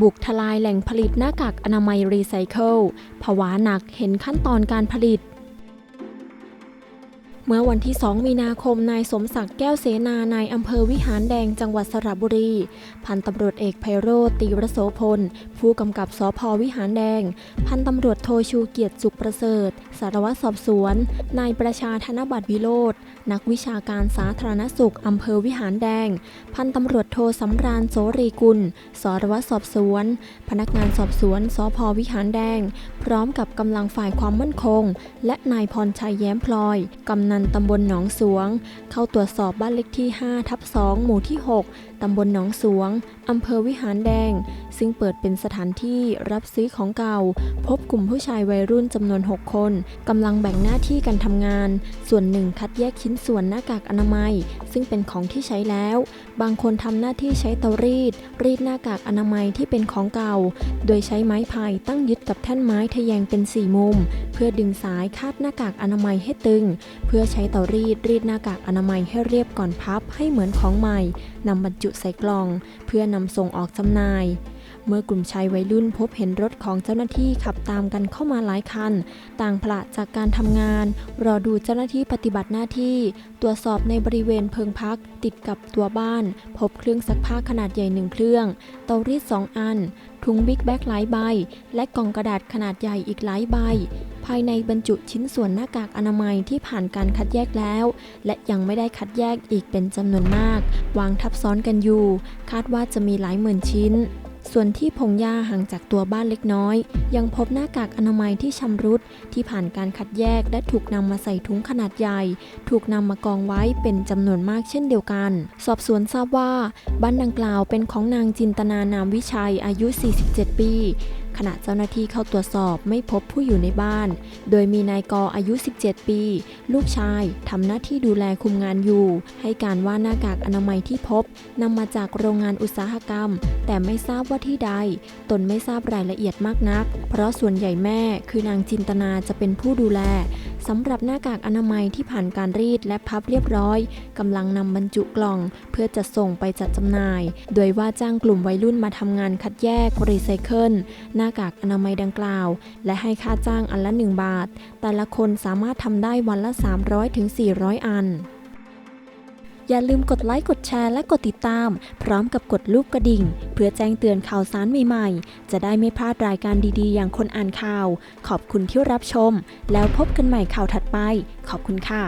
บุกทลายแหล่งผลิตหน้ากากอนามัยรีไซเคิลภาวะหนักเห็นขั้นตอนการผลิต เมื่อวันที่ 2 มีนาคม นายสมศักดิ์แก้วเสนานายอำเภอวิหารแดงจังหวัดสระบุรี พันตำรวจเอกไพโรธตีรโสพล ผู้กำกับสพวิหารแดง พันตำรวจโทชูเกียรติสุขประเสริฐ สารวัตรสอบสวน นายประชาธนบัตรวิโรธนักวิชาการสาธารณสุขอำเภอวิหารแดง พันตำรวจโทสำราญโสรีกุล สารวัตรสอบสวน พนักงานสอบสวนสพวิหารแดง พร้อมกับกำลังฝ่ายความมั่นคง และนายพรชัยแย้มพลอยกำนันตำบลหนองสวง เข้าตรวจสอบบ้านเล็กที่ 5 ทับ 2 หมู่ที่ 6 ตำบลหนองสวง อำเภอวิหารแดง ซึ่งเปิดเป็นสถานที่รับซื้อของเก่า พบกลุ่มผู้ชายวัยรุ่นจำนวน 6 คนกำลังแบ่งหน้าที่กันทำงาน ส่วนหนึ่งคัดแยกชิ้นส่วนหน้ากากอนามัย ซึ่งเป็นของที่ใช้แล้ว บางคนทำหน้าที่ใช้เตารีด รีดหน้ากากอนามัยที่เป็นของเก่า โดยใช้ไม้พายตั้งยึดกับแท่นไม้ทะแยงเป็นสี่มุม เพื่อดึงสายคาดหน้ากากอนามัยให้ตึง เพื่อใช้เตารีดรีดหน้ากากอนามัยให้เรียบก่อนพับให้เหมือนของใหม่นำบรรจุใส่กล่อง เพื่อนำส่งออกจำหน่าย เมื่อกลุ่มชายวัยรุ่นพบเห็นรถของเจ้าหน้าที่ขับตามกันเข้ามาหลายคัน ต่างผละจากการทำงาน รอดูเจ้าหน้าที่ปฏิบัติหน้าที่ ตรวจสอบในบริเวณเพิงพัก ติดกับตัวบ้าน พบเครื่องซักผ้าขนาดใหญ่หนึ่งเครื่อง เตารีดสองอัน ถุงบิ๊กแบ็กหลายใบ และกล่องกระดาษขนาดใหญ่อีกหลายใบ ภายในบรรจุชิ้นส่วนหน้ากากอนามัยที่ผ่านการคัดแยกแล้ว และยังไม่ได้คัดแยกอีกเป็นจำนวนมาก วางทับซ้อนกันอยู่ คาดว่าจะมีหลายหมื่นชิ้น ส่วนที่พงหญ้าห่างจากตัวบ้านเล็กน้อย ยังพบหน้ากากอนามัยที่ชำรุด ที่ผ่านการคัดแยกและถูกนำมาใส่ถุงขนาดใหญ่ ถูกนำมากองไว้เป็นจำนวนมากเช่นเดียวกัน สอบสวนทราบว่า บ้านดังกล่าวเป็นของนางจินตนานามวิชัยอายุ 47 ปี ขณะเจ้าหน้าที่เข้าตรวจสอบไม่พบผู้อยู่ในบ้าน โดยมีนายกออายุ 17 ปี ลูกชายทำหน้าที่ดูแลคุมงานอยู่ ให้การว่าหน้ากากอนามัยที่พบนำมาจากโรงงานอุตสาหกรรม แต่ไม่ทราบว่าที่ใด ตนไม่ทราบรายละเอียดมากนัก เพราะส่วนใหญ่แม่คือนางจินตนาจะเป็นผู้ดูแล สำหรับหน้ากากอนามัยที่ผ่านการรีดและพับเรียบร้อยกำลังนำบรรจุกล่อง เพื่อจะส่งไปจัดจำหน่าย โดยว่าจ้างกลุ่มวัยรุ่นมาทำงานคัดแยกรีไซเคิลหน้ากากอนามัยดังกล่าว และให้ค่าจ้างอันละ 1 บาท แต่ละคนสามารถทำได้วันละ 300-400ถึง400อัน อย่าลืมกดไลค์กดแชร์และกดติดตาม พร้อมกับกดรูปกระดิ่ง เพื่อแจ้งเตือนข่าวสารใหม่ๆ จะได้ไม่พลาดรายการดีๆ อย่างคนอ่านข่าว ขอบคุณที่รับชม แล้วพบกันใหม่ข่าวถัดไป ขอบคุณค่ะ